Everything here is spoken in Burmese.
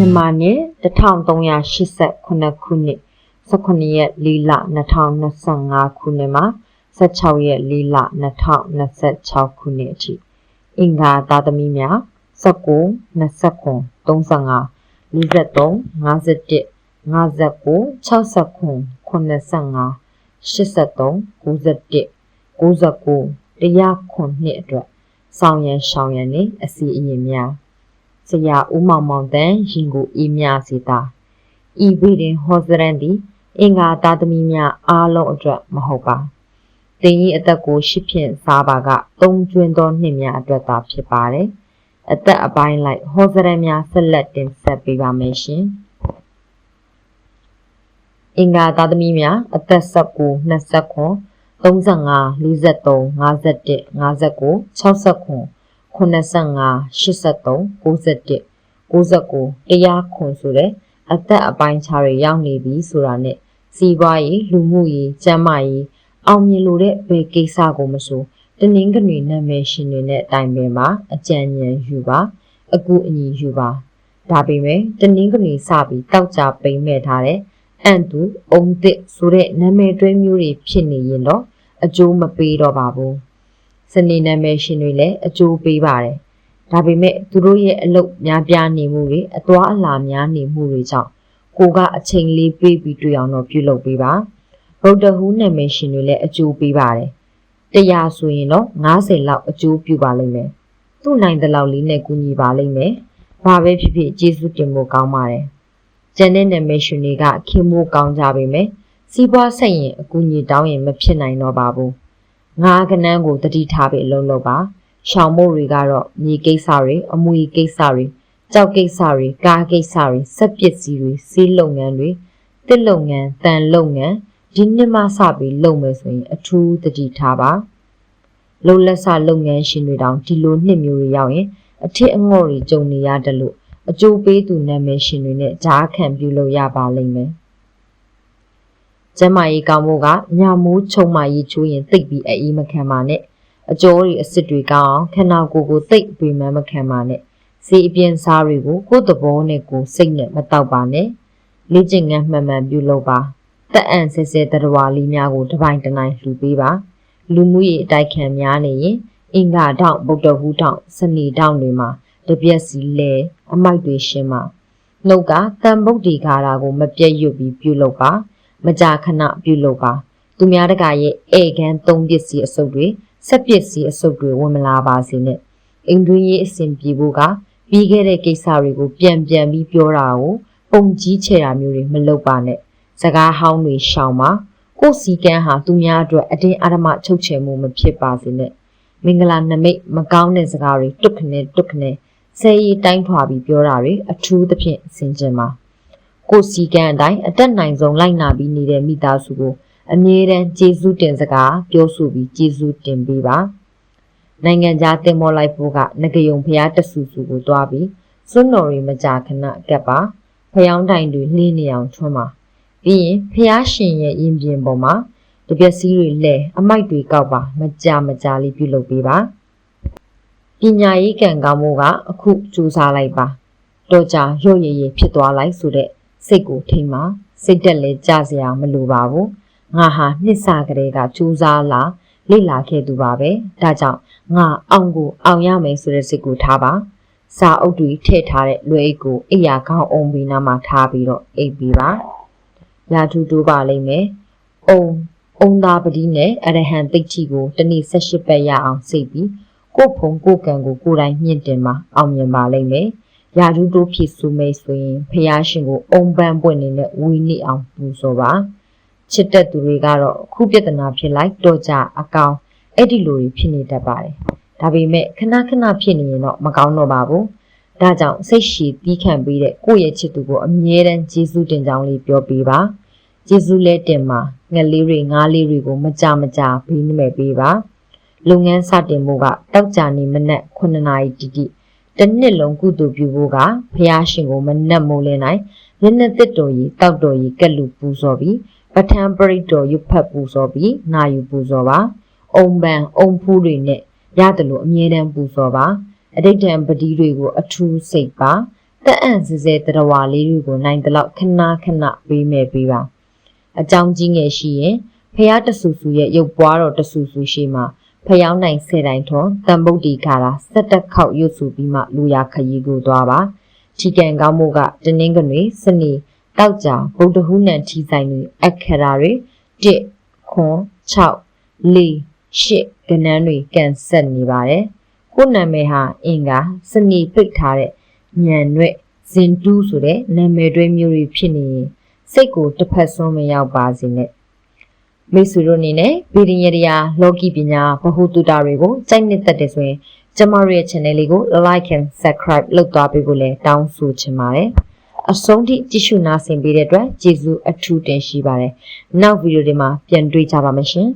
မြန်မာနှစ်1389ခုနှစ်18ရက်4လ2025ခုနှစ်မှာ16ရက်4လ2026ခုနှစ်အထိအင်္ဂါသားသမီးများ19 29 35 43 51 59 69 85 83 91 99တရားခွန်နှစ်အတွက်ဆောင်ရန်ရှောင်ရန်နှင့်အစီအရင်များ ဆရာဦးမောင်မောင်တန်းရင်ကိုအေးမြစေတာဤဝိရင်ဟောစရန်သည်အင်္ဂါသားသမီးများအားလုံးအတွက်မဟုတ်ပါတင်ဤအသက်ကိုရှစ်ဖြင့်စားပါကသုံးကျွင်းသောနှစ်များအတွက်သာဖြစ်ပါတယ်အသက်အပိုင်းလိုက်ဟောစရန်များဆက်လက်တင်ဆက်ပေးပါမယ်ရှင်အင်္ဂါသားသမီးများအသက်19 29 35 43 51 59 69 85 83 91 99တရားခွန်ဆိုတဲ့အသက်အပိုင်းခြားတွေရောက်နေပြီဆိုတာနဲ့စီးပွားရေးလူမှုရေးကျန်းမာရေးအောင်မြင်လို့တဲ့ဘယ်ကိစ္စကိုမဆိုတနင်္ဂနွေနာမည်ရှင်တွေနဲ့တိုင်ပင်ပါအကြံဉာဏ်ယူပါ အကူအညီယူပါဒါပေမဲ့တနင်္ဂနွေစပြီးတောက်ကြပိန်မဲ့ထားတဲ့အန်တူအုံသစ်ဆိုတဲ့နာမည်တွဲမျိုးတွေဖြစ်နေရင်တော့အကျိုးမပေးတော့ပါဘူး စနေနာမည်ရှင်တွေလည်းအကျိုးပေးပါတယ်ဒါပေမဲ့သူတို့ရဲ့အလုပ်များပြားနေမှုတွေအသွားအလာများနေမှုတွေကြောင့်ကိုကအချိန်လေးပေးပြီးတွေ့အောင်တော့ပြုလုပ်ပေးပါဗုဒ္ဓဟူးနာမည်ရှင်တွေလည်းအကျိုးပေးပါတယ်တရားဆိုရင်တော့90လောက်အကျိုးပြုပါလိမ့်မယ်သူ့နိုင်တဲ့လောက်လေးနဲ့ကူညီပါလိမ့်မယ်ဘာပဲဖြစ်ဖြစ်ကျေးဇူးတင်ဖို့ကောင်းပါတယ်ကျန်တဲ့နာမည်ရှင်တွေကခင်မိုးကောင်းကြပေမဲ့စီးပွားဆက်ရင်အကူအညီတောင်းရင်မဖြစ်နိုင်တော့ပါဘူး ငါးကနန်းကိုတတိထားပြီးအလုံးလုံးပါရှောင်မို့တွေကတော့မြေကိစ္စတွေအမွေကိစ္စတွေကြောက်ကိစ္စတွေကားကိစ္စတွေစက်ပစ္စည်းတွေစီးလုပ်ငန်းတွေတစ်လုပ်ငန်းတန်လုပ်ငန်းဒီနှစ်မှစပြီးလုပ်မယ်ဆိုရင်အထူးတတိထားပါလုံလက်စလုပ်ငန်းရှင်တွေတောင်ဒီလိုနှစ်မျိုးတွေရောက်ရင်အထစ်အငေါ့တွေကြုံနေရတယ်လို့အကျိုးပေးသူနာမည်ရှင်တွေနဲ့ကြားခံပြုလုပ်ရပါလိမ့်မယ် ကျမကြီးကောင်းဖို့ကညမိုးချုံမကြီးချိုးရင်တိတ်ပြီးအေးမခံပါနဲ့အကျော်တွေအစ်စ်တွေကောင်းအောင်ခန္ဓာကိုယ်ကိုတိတ်ပေမှမခံပါနဲ့စီအပြင်းစားတွေကိုကိုယ်သဘောနဲ့ကိုယ်စိတ်နဲ့မတောက်ပါနဲ့လေ့ကျင့်ငန်းမှန်မှန်ပြုလုပ်ပါတက်အံဆဲဆဲတရဝါလေးများကိုတစ်ပိုင်းတစ်နိုင်လှူပေးပါလူမှုရေးအတိုက်ခံများနေရင်အင်္ဂါထောင့်ဗုဒ္ဓဟူးထောင့်စနေထောင့်တွေမှာတပြက်စီလဲအမိုက်တွေရှင်းပါနှုတ်ကတန်ဗုဒ္ဓီကာရာကိုမပြည့်ရွတ်ပြီးပြုလုပ်ပါ မကြာခဏပြုလုပ်ပါသူများတကာရဲ့ဧကန်သုံးပစ္စည်းအစုပ်တွေစက်ပစ္စည်းအစုပ်တွေဝင်မလာပါစေနဲ့အိမ်တွင်းရေးအဆင်ပြေဖို့ကပြီးခဲ့တဲ့ကိစ္စတွေကိုပြန်ပြန်ပြီးပြောတာကိုပုံကြီးချေတာမျိုးတွေမလုပ်ပါနဲ့စကားဟောင်းတွေရှောင်ပါကိုစီကန်းဟာသူများအတွက်အတင်းအဓမ္မချုပ်ချယ်မှုမဖြစ်ပါစေနဲ့မင်္ဂလာနမိတ်မကောင်းတဲ့စကားတွေတွတ်ခနဲ့တွတ်ခနဲ့ဆဲရီတိုင်းထွာပြီးပြောတာတွေအထူးသဖြင့်ဆင်ခြင်ပါ ကိုစီကန်းအတိုင်းအတက်နိုင်ဆုံးလိုက်နာပြီးနေတဲ့မိသားစုကိုအမြဲတမ်းကျေးဇူးတင်စကားပြောဆိုပြီးကျေးဇူးတင်ပေးပါနိုင်ငံခြားတင်မောလိုက်ဖို့ကငကြုံဖျားတဆူဆူကိုတွားပြီးစွန်းတော်ရီမကြာခဏကပ်ပါဖျောင်းတိုင်တွေလှင်းနေအောင်ထွန်းပါပြီးရင်ဖျားရှင်ရဲ့ရင်ပြင်ပေါ်မှာတပြက်စီးတွေလဲအမိုက်တွေကောက်ပါမကြမကြလေးပြုလုပ်ပေးပါပညာရေးကံကောင်းမှုကအခုစူးစမ်းလိုက်ပါတော့ကြာရုပ်ရည်ရည်ဖြစ်သွားလိုက်ဆိုတဲ့ စိတ်ကိုထိမ့်ပါစိတ်တက်လဲကြစရာမလိုပါဘူးငါဟာနှစ်စကလေးကစူးစမ်းလာလေ့လာခဲ့သူပါပဲဒါကြောင့်ငါအောင်ကိုအောင်ရမယ်ဆိုတဲ့စိတ်ကိုထားပါစာအုပ်တွေထည့်ထားတဲ့လွယ်အိတ်ကိုအိယာခေါင်းအုံပြီးနားမှာထားပြီးတော့အိပ်ပြီးပါရာထူးတိုးပါလိမ့်မယ်အုံအုံသားပတိနဲ့အရဟံတိတ်ချီကိုတနေ့၁၈ပတ်ရအောင်စိတ်ပြီးကိုဖုံကိုကံကိုကိုယ်တိုင်မြင့်တင်မှာအောင်မြင်ပါလိမ့်မယ် ရာထူးတိုးဖြစ်စုမယ်ဆိုရင်ဖះရှင်ကိုအုံပန်းပွင့်နေတဲ့ဝီနစ်အောင်ပူဇော်ပါချစ်တဲ့သူတွေကတော့ခုပြဿနာဖြစ်လိုက်တော့ကြအကောင်အဲ့ဒီလိုတွေဖြစ်နေတတ်ပါတယ်ဒါပေမဲ့ခဏခဏဖြစ်နေရင်တော့မကောင်းတော့ပါဘူးဒါကြောင့်စိတ်ရှည်တီးခံပြီးတဲ့ကိုယ့်ရဲ့ချစ်သူကိုအမြဲတမ်းကျေးဇူးတင်ကြောင်းလေးပြောပေးပါကျေးဇူးလဲတင်ပါငှက်လေးတွေငားလေးတွေကိုမကြမကြဘေးနမဲ့ပေးပါလုပ်ငန်းစတင်ဖို့ကတောက်ကြနေမနက်9နာရီတိတိ တစ်နှစ်လုံးကုသိုလ်ပြုဖို့ကဖះရှင်ကိုမနက်မိုးလင်းနိုင်မျက်နှာတစ်တော်ကြီးတောက်တော်ကြီးကက်လူပူဇော်ပြီးပထံပရိတော်ရွတ်ဖတ်ပူဇော်ပြီးနာယူပူဇော်ပါအုံပန်အုံဖူးတွေနဲ့ရတယ်လို့အမြဲတမ်းပူဇော်ပါအဋိဋ္ဌံပတိတွေကိုအထူးစိတ်ပါတတက်အံ့စစဲတရဝါလေးတွေကိုနိုင်တဲ့လောက်ခဏခဏပေးမဲ့ပေးပါအကြောင်းကြီးငယ်ရှိရင်ဖះတဆူဆူရဲ့ရုပ်ပွားတော်တဆူဆူရှိမှ ဖျောင်းနိုင်ဆယ်တိုင်ထွန်တန်ပုတ်တီခါတာစက်တက်ခေါက်ရွတ်ဆူပြီးမှလူရခရီးကိုသွားပါချီကန်ကောင်းမှုကတနင်္ဂနွေစနေတောက်ကြဗုဒ္ဓဟူးနံထီဆိုင်တွေအခရာတွေ1ခွန်6 4 8ကနန်းတွေကန်ဆက်နေပါတယ်ကိုယ်နာမည်ဟာအင်္ဂါစနေပိတ်ထားတဲ့ညံရွက်ဇင်တူးဆိုတဲ့နာမည်တွဲမျိုးတွေဖြစ်နေရင်စိတ်ကိုတစ်ဖက်ဆုံးမရောက်ပါစေနဲ့ မိတ်ဆွေတို့အနေနဲ့ဗီဒီယိုတရားလောကီပညာဗဟုသုတတွေကိုကြိုက်နှစ်သက်တယ်ဆိုရင်ကျမတို့ရဲ့ channel လေးကို like and subscribe လုပ်သွားပေးဖို့လည်းတောင်းဆိုချင်ပါတယ်အဆုံးထိကြည့်ရှုနားဆင်ပေးတဲ့အတွက်ကျေးဇူးအထူးတင်ရှိပါတယ်နောက်ဗီဒီယိုတွေမှာပြန်တွေ့ကြပါမယ်ရှင်